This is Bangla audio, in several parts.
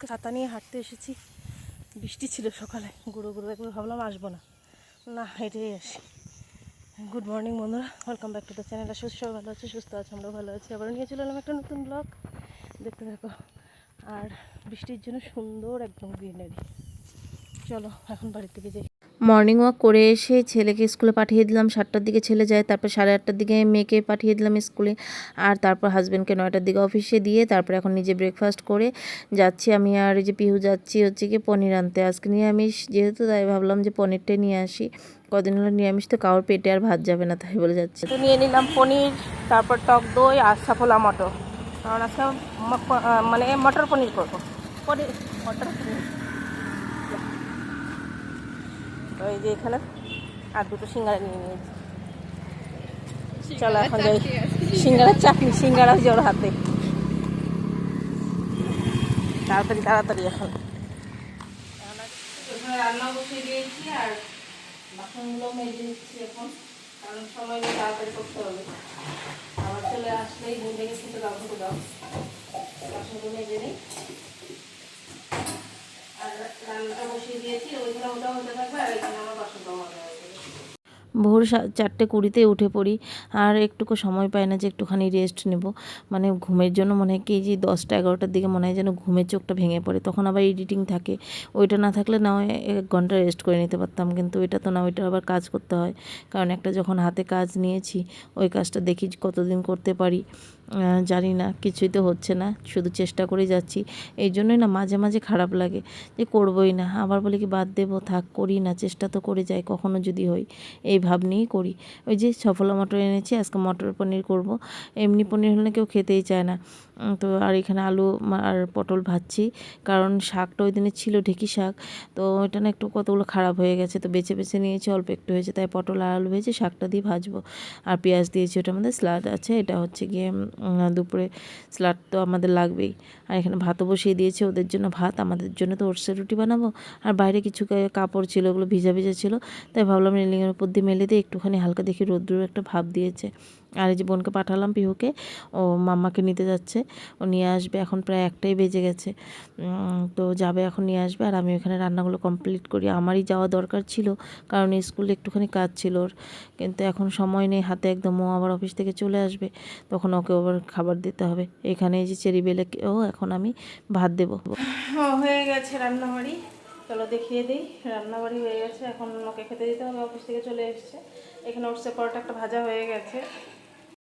ছাতা নিয়ে হাঁটতে এসেছি। বৃষ্টি ছিল সকালে। গুঁড়ো গুঁড়ো একবার ভাবলাম আসব না। না হেঁটেই আসি। গুড মর্নিং বন্ধুরা। Welcome back to the channel আসো সবাই ভালো আছে, সুস্থ আছে আমরা ভালো আছি। আবার নিয়ে চলে এলাম একটা নতুন ব্লগ দেখতে থাকো। আর বৃষ্টির জন্য সুন্দর একদম গ্রিনারি। চলো, এখন বাড়ির থেকে যাই। মর্নিং ওয়াক করে এসে ছেলেকে স্কুলে পাঠিয়ে দিলাম। সাতটার দিকে ছেলে যায় তারপর সাড়ে আটটার দিকে মেয়েকে পাঠিয়ে দিলাম স্কুলে আর তারপর হাজব্যান্ডকে নয়টার দিকে অফিসে দিয়ে তারপর এখন নিজে ব্রেকফাস্ট করে যাচ্ছি আমি আর এই যে পিহু যাচ্ছি হচ্ছে কি পনির আনতে। আজকে নিরামিষ যেহেতু তাই ভাবলাম যে পনিরটাই নিয়ে আসি। কদিন হলো নিরামিষ তো কারোর পেটে আর ভাত যাবে না তাই বলে যাচ্ছে। তো নিয়ে নিলাম পনির তারপর টক দই আর সাফলা মটর। কারণ আজকে মানে মটর পনির করব। পনির মটর পনির। তো এই যে এখানে আর দুটো সিঙ্গারা নিয়ে নিয়েছি। চলো এখন যাই। সিঙ্গারার চাটনি সিঙ্গারা জোর হাতে। তাড়াতাড়ি তাড়াতাড়ি এখন। রান্না বসিয়ে দিয়েছি আর বাসনগুলো মেজে নিচ্ছি এখন কারণ সময় নিয়ে তাড়াতাড়ি করতে হবে। আবার চলে আসলেই বুঝে গেছি তো দাও তো দাও। বাসনগুলো মেজে নিই। রান্নাটা বসিয়ে দিয়েছি ওইখানে ওটা হতে থাকবে আর এখানে আমার বাসন দেওয়া হবে ভোর চারটে কুড়িতে উঠে পড়ি। আর একটুকু সময় পাই না যে একটুখানি রেস্ট নেব। মানে ঘুমের জন্য মনে হয় কি, যে দশটা এগারোটার দিকে মনে হয় যেন ঘুমের চোখটা ভেঙে পড়ে। তখন আবার এডিটিং থাকে। ওইটা না থাকলে না এক ঘণ্টা রেস্ট করে নিতে পারতাম। কিন্তু ওইটা তো না, ওইটা আবার কাজ করতে হয়। কারণ একটা যখন হাতে কাজ নিয়েছি, ওই কাজটা দেখি কতদিন করতে পারি। জানি না, কিছুই তো হচ্ছে না। শুধু চেষ্টা করে যাচ্ছি। এই জন্যই না মাঝে মাঝে খারাপ লাগে যে করবই না। আবার বলে কি, বাদ দেবো, থাক, করি না, চেষ্টা তো করে যাই, কখনো যদি হই। এই ভাব নিয়েই করি। ওই যে সফলা মটর এনেছি, আজকে মটর পনির করব। এমনি পনির হলে কেউ খেতেই চায় না। তো আর এখানে আলু আর পটল ভাজছি। কারণ শাকটা ওই দিনে ছিল ঢেকি শাক। তো ওইটা না একটু কতগুলো খারাপ হয়ে গেছে। তো বেছে বেছে নিয়েছি, অল্প একটু হয়েছে। তাই পটল আর আলু হয়েছে শাকটা দিয়ে ভাজবো। আর পেঁয়াজ দিয়েছি, ওটার মধ্যে স্লাড আছে। এটা হচ্ছে গিয়ে দুপুরে স্লাড তো আমাদের লাগবেই। আর এখানে ভাতও বসিয়ে দিয়েছি। ওদের জন্য ভাত, আমাদের জন্য তো ওটসের রুটি বানাবো। আর বাইরে কিছু কাপড় ছিল, ওগুলো ভিজা ভিজা ছিল। তাই ভাবলাম রেলিংয়ের উপর দিয়ে মেলে দিয়ে একটুখানি হালকা দেখি রোদ্রুর একটা ভাব দিয়েছে। আর এই যে বোনকে পাঠালাম পিহুকে, ও মাম্মাকে নিতে যাচ্ছে। ও নিয়ে আসবে, এখন প্রায় একটাই বেজে গেছে। তো যাবে এখন নিয়ে আসবে, আর আমি ওখানে রান্নাগুলো কমপ্লিট করি। আমারই যাওয়া দরকার ছিল, কারণ স্কুলে একটুখানি কাজ ছিল ওর। কিন্তু এখন সময় নেই, হাতে একদম ও আবার অফিস থেকে চলে আসবে, তখন ওকে আবার খাবার দিতে হবে। এখানে এই যে চেরি বেলে ও এখন আমি ভাত দেবো। হয়ে গেছে রান্নাবাড়ি। চলো দেখিয়ে দিই, রান্নাবাড়ি হয়ে গেছে। এখন ওকে খেতে দিতে হবে অফিস থেকে চলে এসেছে। এখানে উঠছে পরোটা একটা ভাজা হয়ে গেছে।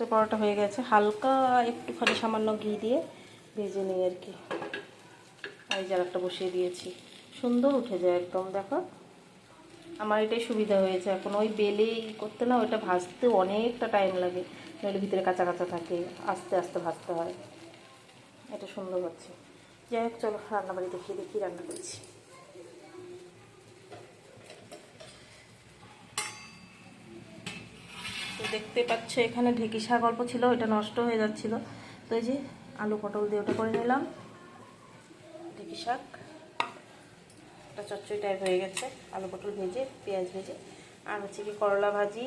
পরোটা হয়ে গেছে। হালকা একটুখানি সামান্য ঘি দিয়ে ভেজে নিই আর কি। এই একটা বসিয়ে দিয়েছি। সুন্দর উঠে যায় একদম, দেখো। আমার এটাই সুবিধা হয়েছে। এখন ওই বেলেই করতে না ওইটা ভাজতে অনেকটা টাইম লাগে। নইলে ভিতরে কাঁচা কাঁচা থাকে, আস্তে আস্তে ভাজতে হয়। এটা সুন্দর হচ্ছে। যাই হোক, চলো রান্নাবাড়ি দেখিয়ে দেখি রান্না করেছি। দেখতে পাচ্ছ, এখানে ঢেকি শাক অল্প ছিল ওইটা নষ্ট হয়ে যাচ্ছিল। তো এই যে আলু পটল দিয়ে ওটা করে নিলাম। ঢেকি শাক। একটা চচ্চড়ি টাইপ হয়ে গেছে, আলু পটল ভেজে, পেঁয়াজ ভেজে, আর হচ্ছে কি করলা ভাজি।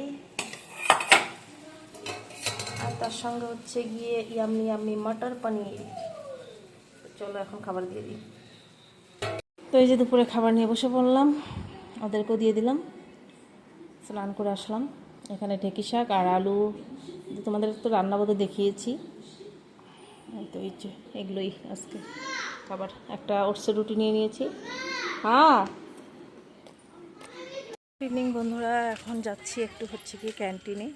আর তার সঙ্গে হচ্ছে গিয়ে ইয়াম্মি ইয়াম্মি মটর পনির। চলো এখন খাবার দিয়ে দিই। তো এই যে দুপুরে খাবার নিয়ে বসে পড়লাম, ওদেরকেও দিয়ে দিলাম। স্নান করে আসলাম। এখানে ঢেঁকি শাক আর আলু, তোমাদের তো রান্না বোধহয় দেখিয়েছি। তো এই যে, এগুলোই আজকে। খাবার একটা ওটসের রুটি নিয়ে নিয়েছি। হ্যাঁ। ইভিনিং বন্ধুরা, এখন যাচ্ছি একটু হচ্ছে কি ক্যান্টিনে।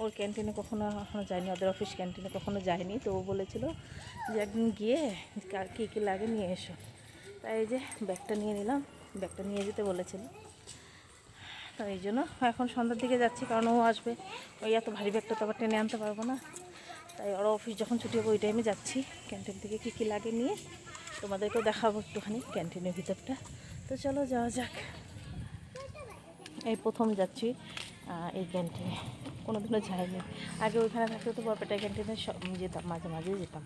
ওর ক্যান্টিনে কখনো, এখনও যায়নি, ওদের অফিস ক্যান্টিনে কখনো যায়নি। তো ও বলেছিল যে একদিন গিয়ে কার কী কী লাগে নিয়ে এসো। তাই এই যে ব্যাগটা নিয়ে নিলাম। ব্যাগটা নিয়ে যেতে বলেছিল। তো এই জন্য এখন সন্ধ্যার দিকে যাচ্ছি, কারণ ও আসবে। ওই এত ভারী ব্যাগটা তো আবার টেনে আনতে পারব না। তাই ওরা অফিস যখন ছুটি হবে, ওই টাইমে যাচ্ছি ক্যান্টিন থেকে কী কী লাগে নিয়ে। তোমাদেরকেও দেখাবো একটুখানি ক্যান্টিনের ভিতরটা। তো চলো যাওয়া যাক। এই প্রথম যাচ্ছি এই ক্যান্টিনে কোনো দিনও যাইনি। আগে ওইখানে থাকতে তো বরপেটা ক্যান্টিনে সব যেতাম, মাঝে মাঝে যেতাম।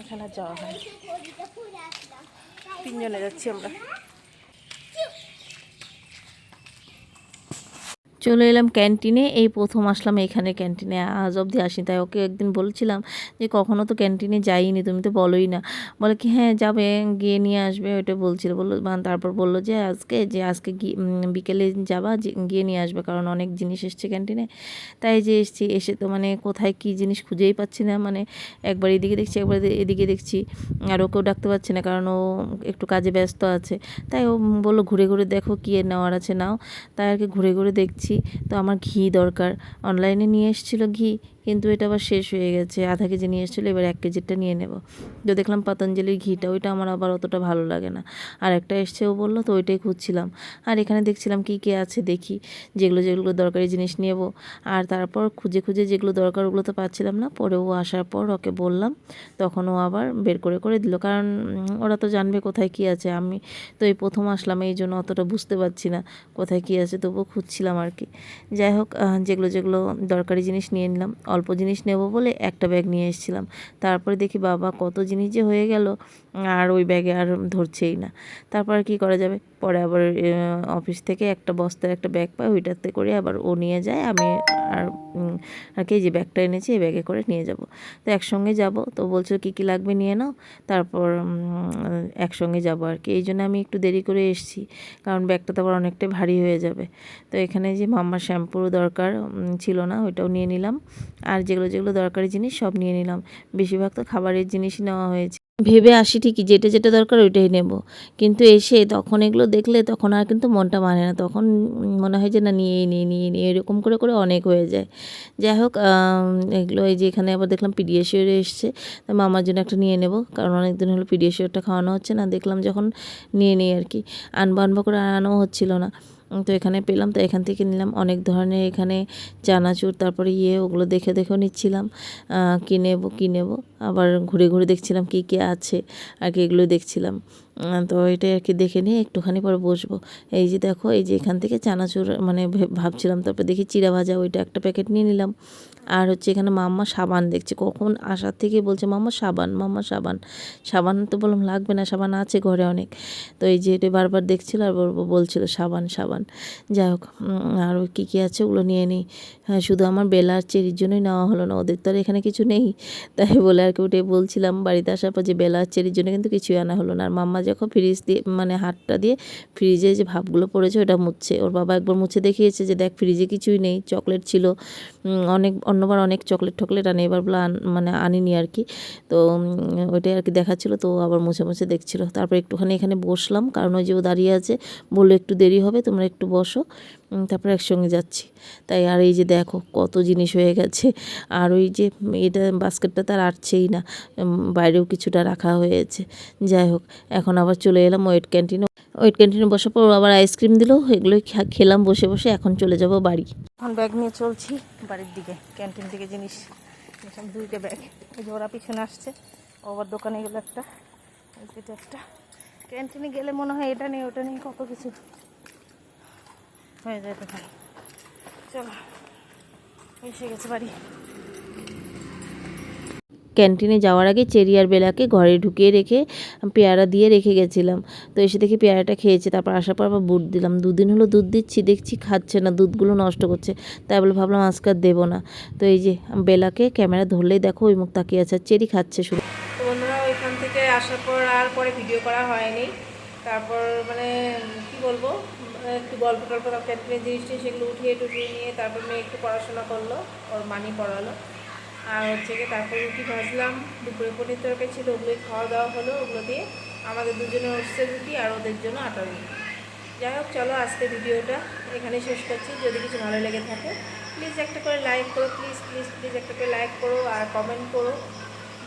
এখানে যাওয়া হয় তিনজনে যাচ্ছি আমরা। চলে এলাম ক্যান্টিনে। এই প্রথম আসলাম এখানে ক্যান্টিনে। আজ অবধি আসি তাই ওকে একদিন বলছিলাম যে, কখনো তো ক্যান্টিনে যাইনি, তুমি তো বলোই না। বলে কি হ্যাঁ যাবে, গিয়ে নিয়ে আসবে। ওইটা বলছিল। বলল তারপর বলল যে, আজকে যে, আজকে বিকেলে যাবা গিয়ে নিয়ে আসবে, কারণ অনেক জিনিস এসছে ক্যান্টিনে। তাই যে, এসছি, এসে তো মানে কোথায় কী জিনিস খুঁজেই পাচ্ছি না মানে একবার এদিকে দেখছি, একবার এদিকে দেখছি, আর ওকেও ডাকতে পারছি না, কারণ ও একটু কাজে ব্যস্ত আছে। তাই ও বলল, ঘুরে ঘুরে দেখো কী নেওয়ার আছে, নাও। তাই আর কি ঘুরে ঘুরে দেখছি। তো আমার ঘি দরকার। অনলাইনে নিয়ে এসেছিল ঘি। কিন্তু এটা আবার শেষ হয়ে গেছে। আধা কেজি নিয়ে এসেছিল, এবার এক কেজিটা নিয়ে নেব। তো দেখলাম পতঞ্জলির ঘিটা, ওইটা আমার আবার অতটা ভালো লাগে না। আর একটা এসছে, ও বলল, তো ওইটাই খুঁজছিলাম। আর এখানে দেখছিলাম কী কী আছে, দেখি। যেগুলো যেগুলো দরকারি জিনিস নেব। আর তারপর খুঁজে খুঁজে যেগুলো দরকার, ওগুলো তো পাচ্ছিলাম না। পরে ও আসার পর ওকে বললাম, তখন ও আবার বের করে করে দিল। কারণ ওরা তো জানবে কোথায় কী আছে। আমি তো এই প্রথম আসলাম, এই জন্য অতটা বুঝতে পারছি না কোথায় কী আছে। তবুও খুঁজছিলাম আর কি। যাই হোক যেগুলো যেগুলো দরকারি জিনিস নিয়ে নিলাম। অল্প জিনিস নেব বলে একটা ব্যাগ নিয়ে এসেছিলাম। তারপরে দেখি, বাবা, কত জিনিস যে হয়ে গেল, আর ওই ব্যাগে আর ধরছেই না। তারপর কি করা যাবে? পরে আবার অফিস থেকে একটা বস্তার একটা ব্যাগ পাই ওইটাতে করে আবার ও নিয়ে যায়, আমি আর আর কি, যে ব্যাগটা এনেছি, এই ব্যাগে করে নিয়ে যাব। তো একসঙ্গে যাব। তো বলছিল, কী কী লাগবে নিয়ে নাও? তারপর একসঙ্গে যাব আর কি। এই জন্য আমি একটু দেরি করে এসেছি, কারণ ব্যাগটা তো আবার অনেকটাই ভারী হয়ে যাবে। তো এখানে যে মাম্মার শ্যাম্পুর দরকার ছিল না, ওইটাও নিয়ে নিলাম। আর যেগুলো যেগুলো দরকারি জিনিস সব নিয়ে নিলাম। বেশিরভাগ তো খাবারের জিনিসই নেওয়া হয়েছে। ভেবে আসি ঠিকই, যেটা যেটা দরকার ওইটাই নেব। কিন্তু এসে তখন এগুলো দেখলে তখন আর কিন্তু মনটা মানে না। তখন মনে হয় যে না নিয়েই নিয়ে নিয়ে নিয়ে এরকম করে করে অনেক হয়ে যায়। যাই হোক এগুলো এই যে এখানে আবার দেখলাম পিডিয়াশিওর এসছে। তো মামার জন্য একটা নিয়ে নেব, কারণ অনেক দিন হলো পিডিয়াশিওরটা খাওয়ানো হচ্ছে না। দেখলাম যখন নিয়ে নিই আর কি। আনব আনব করে আনানো হচ্ছিল না। তো এখানে পেলাম, তো এখান থেকে নিলাম। অনেক ধরনের এখানে চানাচুর, তারপরে ইয়ে ওগুলো দেখে দেখেও নিচ্ছিলাম। কিনেবো কিনেবো আবার ঘুরে ঘুরে দেখছিলাম কী কী আছে, আর কি এগুলো দেখছিলাম। তো এটাই আর কি দেখে নিয়ে একটুখানি পরে বসবো। এই যে দেখো, এই যে এখান থেকে চানাচুর মানে ভাবছিলাম, তারপর দেখি চিরা ভাজা, ওইটা একটা প্যাকেট নিয়ে নিলাম। আর হচ্ছে এখানে মাম্মা সাবান দেখছে, কখন আসার থেকে বলছে, মাম্মা সাবান মাম্মা সাবান। সাবান তো বললাম, লাগবে না, সাবান আছে ঘরে অনেক। তো এই যে এটা বারবার দেখছিল আর বল- বলছিল, সাবান সাবান। যাই হোক আর কী কী আছে ওগুলো নিয়ে নিই। হ্যাঁ শুধু আমার বেলা আর চেরির জন্যই নেওয়া হলো না, ওদের তো আর এখানে কিছু নেই। তাই বলে আর কি ওটাই বলছিলাম, বাড়িতে আসার পর যে বেলা আর চেরির জন্য কিন্তু কিছুই আনা হলো না। আর মাম্মা যখন ফ্রিজ দিয়ে মানে হাতটা দিয়ে ফ্রিজে যে ভাবগুলো পড়েছে ওটা মুছছে। ওর বাবা একবার মুছে দেখিয়েছে যে, দেখ ফ্রিজে কিছুই নেই চকলেট ছিল। অনেক, অন্যবার অনেক চকলেট টকলেট আনে, এবার বলে মানে আনিনি আর কি। তো ওইটাই আর কি দেখাচ্ছিল, তো আবার মুছে মুছে দেখছিল। তারপর একটুখানি এখানে বসলাম, কারণ ওই যে ও দাঁড়িয়ে আছে, বলল, একটু দেরি হবে, তোমরা একটু বসো। তারপর একসঙ্গে যাচ্ছি। তাই আর এই যে দেখো, কত জিনিস হয়ে গেছে। আর ওই যে, এটা বাস্কেটটা তার আটছেই না বাইরেও কিছুটা রাখা হয়েছে। যাই হোক, এখন আবার চলে এলাম ওয়েট ক্যান্টিনে। ওয়েট ক্যান্টিনে বসার পর আবার আইসক্রিম দিল, এগুলোই খেলাম, বসে বসে এখন চলে যাব বাড়ি। এখন ব্যাগ নিয়ে চলছি বাড়ির দিকে ক্যান্টিন থেকে জিনিস দুইটা ব্যাগ এই যে ওরা পিছনে আসছে ও আবার দোকানে গেলো একটা এটা একটা। ক্যান্টিনে গেলে মনে হয় এটা নেই, ওটা নেই, কত কিছু। হয়ে যায় তখন চলো, এসে গেছে বাড়ি। ক্যান্টিনে যাওয়ার আগে চেরি আর বেলাকে ঘরে ঢুকিয়ে রেখে পেয়ারা দিয়ে রেখে গেছিলাম। তো এসে দেখি পেয়ারাটা খেয়েছে, তারপর আসার পর আবার বুট দিলাম। দুদিন হলো দুধ দিচ্ছি, দেখছি খাচ্ছে না, দুধগুলো নষ্ট করছে। তাই বলে ভাবলাম আজকে আর দেবো না। তো এই যে বেলাকে ক্যামেরা ধরলেই দেখো, ওই মুখ তাকিয়ে আছে চেরি খাচ্ছে শুধু। তো বন্ধুরা, ওইখান থেকে আসার পর আর পরে ভিডিও করা হয়নি। তারপর মানে কি বলব মানে একটু গল্প টল্প ক্যান্টিনের জিনিসটি সেগুলো উঠিয়ে টুটিয়ে নিয়ে তারপর মেয়ে একটু পড়াশোনা করল, ওর মানি পড়ালো। আর হচ্ছে গিয়ে তারপর রুটি ভাজলাম, দুপুরে পনির তরকারি ছিল, ওগুলোই খাওয়া দাওয়া হলো, ওগুলো দিয়ে আমাদের দুজনে হচ্ছে রুটি আর ওদের জন্য আটা রুটি। যাই হোক, চলো আজকে ভিডিওটা এখানে শেষ করছি। যদি কিছু ভালো লেগে থাকে প্লিজ একটা করে লাইক করো প্লিজ প্লিজ প্লিজ একটা করে লাইক করো আর কমেন্ট করো।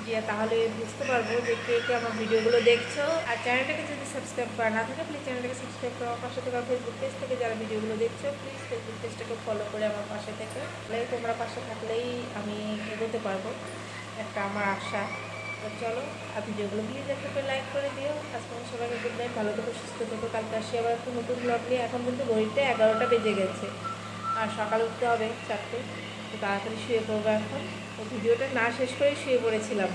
যে তাহলে বুঝতে পারব যে কে কে আমার ভিডিওগুলো দেখছ। আর চ্যানেলটাকে যদি সাবস্ক্রাইব করা না থাকে প্লিজ চ্যানেলটাকে সাবস্ক্রাইব করে আমার পাশে থেকে ফেসবুক পেজ থেকে যারা ভিডিওগুলো দেখছ প্লিজ ফেসবুক পেজটাকে ফলো করে আমার পাশে থেকে। তাহলে তোমরা পাশে থাকলেই আমি এগোতে পারব। একটা আমার আশা। তো চলো, আর ভিডিওগুলো প্লিজ একটা লাইক করে দিও। আজকে আমার সবাইকে গুড নাইট ভালো থেকো, সুস্থ থেকো। কালকে আসি আবার একটা নতুন ব্লগ নিয়ে। এখন কিন্তু ঘড়িতে এগারোটা বেজে গেছে। আর সকালে উঠতে হবে চারটে। তো তাড়াতাড়ি শুয়ে পড়ব এখন। তো ভিডিওটা না শেষ করে শুয়ে পড়েছিলাম।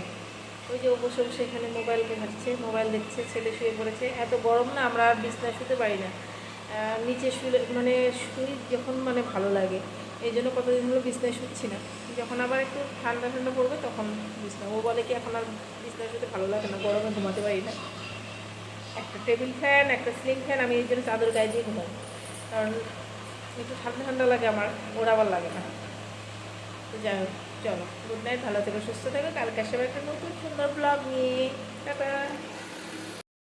ওই যে বসে বসে মোবাইল ঘাটছে মোবাইল দেখছে, ছেলে শুয়ে পড়েছে। এত গরম না, আমরা আর বিছনায় শুতে পারি না। নিচে শুলে মানে শুই যখন মানে ভালো লাগে। এই জন্য কতদিন হলো বিছনায় শুচ্ছি না। যখন আবার একটু ঠান্ডা ঠান্ডা পড়বে তখন বিছনা। ও বলে কি এখন আর বিছনায় শুতে ভালো লাগে না, গরমে ঘুমাতে পারি না। একটা টেবিল ফ্যান, একটা সিলিং ফ্যান, আমি এই জন্য চাদর গায়ে দিয়ে ঘুমাই। কারণ একটু ঠান্ডা ঠান্ডা লাগে আমার, ওর আবার লাগে না। তো যাই হোক, চলো। গুড নাইট ভালো থেকো, সুস্থ থেকো। কালকে আসবে একটা নতুন সুন্দর ব্লগ নিয়ে। টাটা।